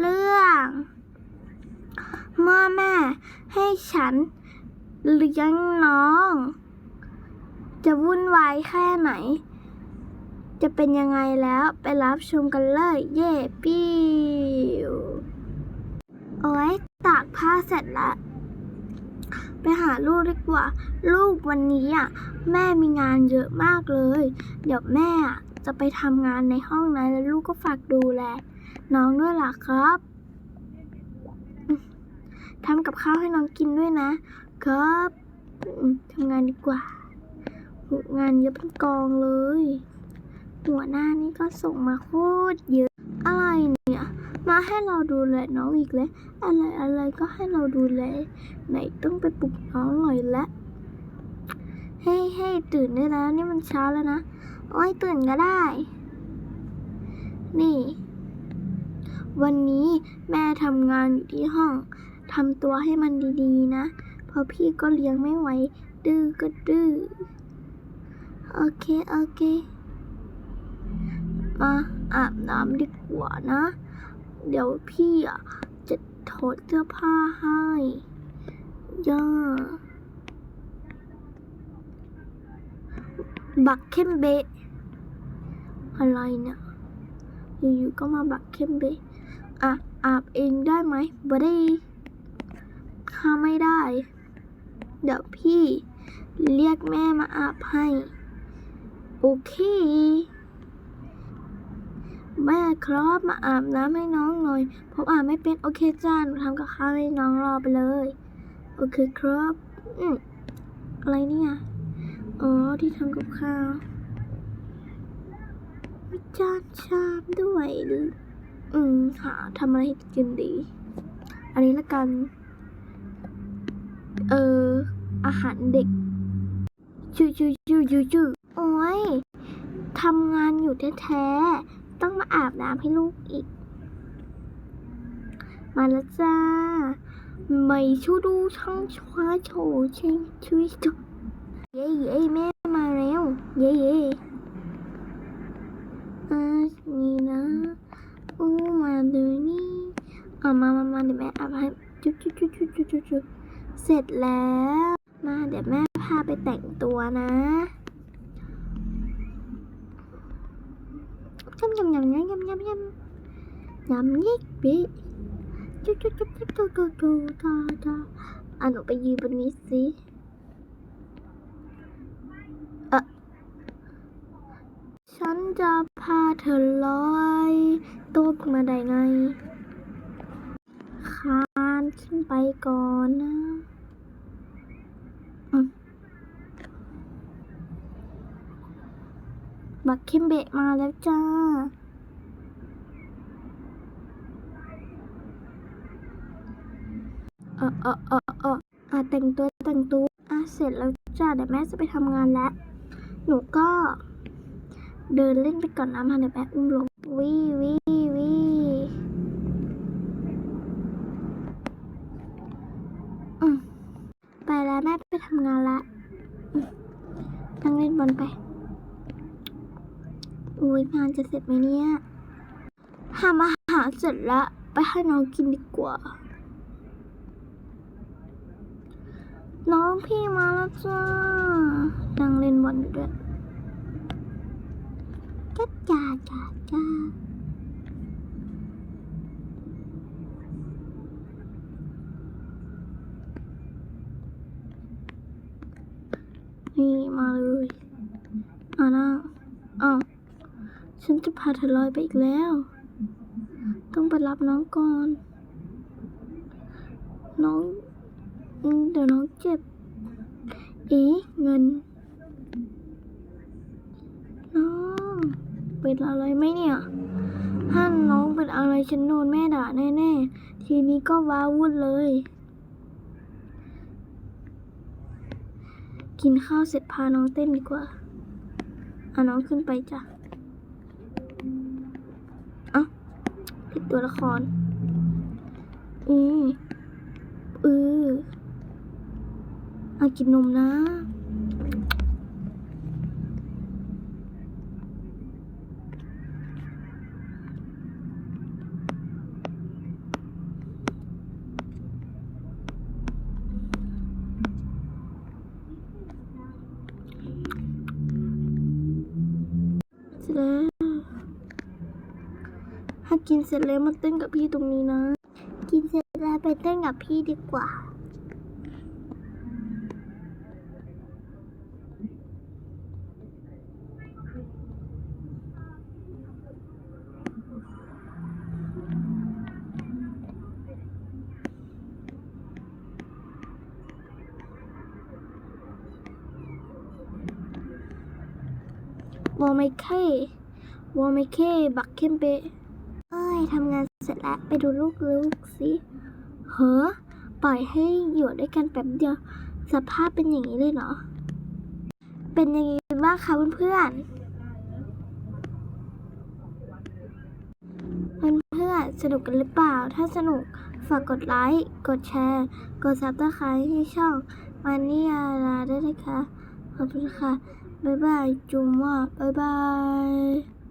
เรื่อง เมื่อแม่ให้ฉันเลี้ยงน้อง จะวุ่นวายแค่ไหน จะเป็นยังไงแล้วไปรับชมกันเลย เย่ปิ้วโอ้ยตากผ้าเสร็จแล้วไปหาลูกดีกว่า ลูกวันนี้อะแม่มีงานเยอะมากเลย เดี๋ยวแม่อะจะไปทำงานในห้องนั้นแล้วลูกก็ฝากดูแล น้องด้วยล่ะครับ ทำกับข้าวให้น้องกินด้วยนะ ครับทำงานดีกว่า งานเยอะเป็นกองเลย หัวหน้านี่ก็ส่งมาโคตรเยอะ อะไรเนี่ย มาให้เราดูแลน้องอีกแล้ว อะไรอะไรก็ให้เราดูแล ไหนต้องไปปลุกน้องหน่อยละเฮ้ยเฮ้ยตื่นได้แล้ว นี่มันเช้าแล้วนะ โอ้ยตื่นก็ได้ นี่ วันนี้แม่ทำงานอยู่ที่ห้องทำตัวให้มันดีๆ นะ เพราะพี่ก็เลี้ยงไม่ไหว ดื้อก็ดื้อ โอเค โอเค มาอาบน้ำดีกว่านะ เดี๋ยวพี่อะจะถอดเสื้อผ้าให้ย่าบักเข้มเบะอะไรเนี่ยอยู่ๆก็มาบักเข้มเบะ อะอาบเองได้ไหมบ่ได้ข้าไม่ได้ เดี๋ยวพี่เรียกแม่มาอาบให้ โอเค แม่ครับมาอาบน้ำให้น้องหน่อยผมอาบไม่เป็นโอเคจ้าหนูทำกับข้าวให้น้องรอไปเลย โอเคครับอืมอะไรเนี่ย อ๋อที่ทำกับข้าวจารณ์ชามด้วยหรื อืม หาทำอะไรให้กินดี อันนี้ละกัน เออ อาหารเด็กจูจูจูจูจูโอ้ยทำงานอยู่แท้ๆ ต้องมาอาบน้ำให้ลูกอีก มาแล้วจ้า ไม่ชูดูช่องชว้าโชว์ชิงช่วยจเย้เย้แม่มาแล้ว เย้เย้อ่านี่นะอู้มาดูนี่ เอามามามาเดี๋ยวแม่อาบให้จุ๊บจุ๊บจุ๊บจุ๊บจุ๊บจุ๊บจุ๊บเสร็จแล้ว มาเดี๋ยวแม่พาไปแต่งตัวนะยำยำยำยำยำยำยำยำยิกบิจุ๊บจุ๊บจุ๊บจุ๊บจุ๊บจุ๊บจุ๊บตาตาอะหนูไปยืนบนนี้สิเออฉันจะพาเธอลอยตัวขึ้นมาได้ไง ขึ้นไปก่อนนะอืมบักเข้มเบะมาแล้วจ้า เออเออเออเอออะแต่งตัวแต่งตัวอะเสร็จแล้วจ้าเดี๋ยวแม่จะไปทำงานแล้ว หนูก็ เดินเล่นไปก่อนนะมาเดี๋ยวแม่อุ้มลงวิวิวิอืมไปแล้วแม่ไปทำงานละนั่งเล่นบอลไป อุ้ยงานจะเสร็จไหมเนี่ยทำอาหารเสร็จล้วไปให้น้องกินดีกว่า น้องพี่มาแล้วจ้า นั่งเล่นบอลอยู่ด้วยจ้าจ้าจ้าจ้า นี่มาเลยอานะอ้าวฉันจะพาเธอลอยไปอีกแล้ว ต้องไปรับน้องก่อน น้อง เดี๋ยวน้องเจ็บ เอ๊ะเงิน น้องเป็นอะไรไหมเนี่ยถ้าน้องเป็นอะไรฉันโดนแม่ด่าแน่ๆ ทีนี้ก็ว้าวุ่นเลย กินข้าวเสร็จพาน้องเต้นดีกว่าเอาน้องขึ้นไปจ้ะเอ้าผิดตัวละคร อือเออเอากินนมนะ กินเสร็จแล้วมาเต้นกับพี่ตรงนี้นะ กินเสร็จแล้วไปเต้นกับพี่ดีกว่า วอลไมเค่วอลไมเค่บักเข้มเป้ ทำงานเสร็จแล้วไปดูลูกลูกสิเฮ้อปล่อยให้อยู่ด้วยกันแป๊บเดียว สภาพเป็นอย่างนี้เลยเหรอเป็นยังไงบ้างคะเพื่อนๆเพื่อนๆสนุกกันหรือเปล่า ถ้าสนุกฝากกดไลค์ กดแชร์ กดซับสไครต์ให้ช่องมานี่อาราด้วยนะคะ ขอบคุณค่ะ บ๊ายบาย จุ๊มว่าบ๊ายบาย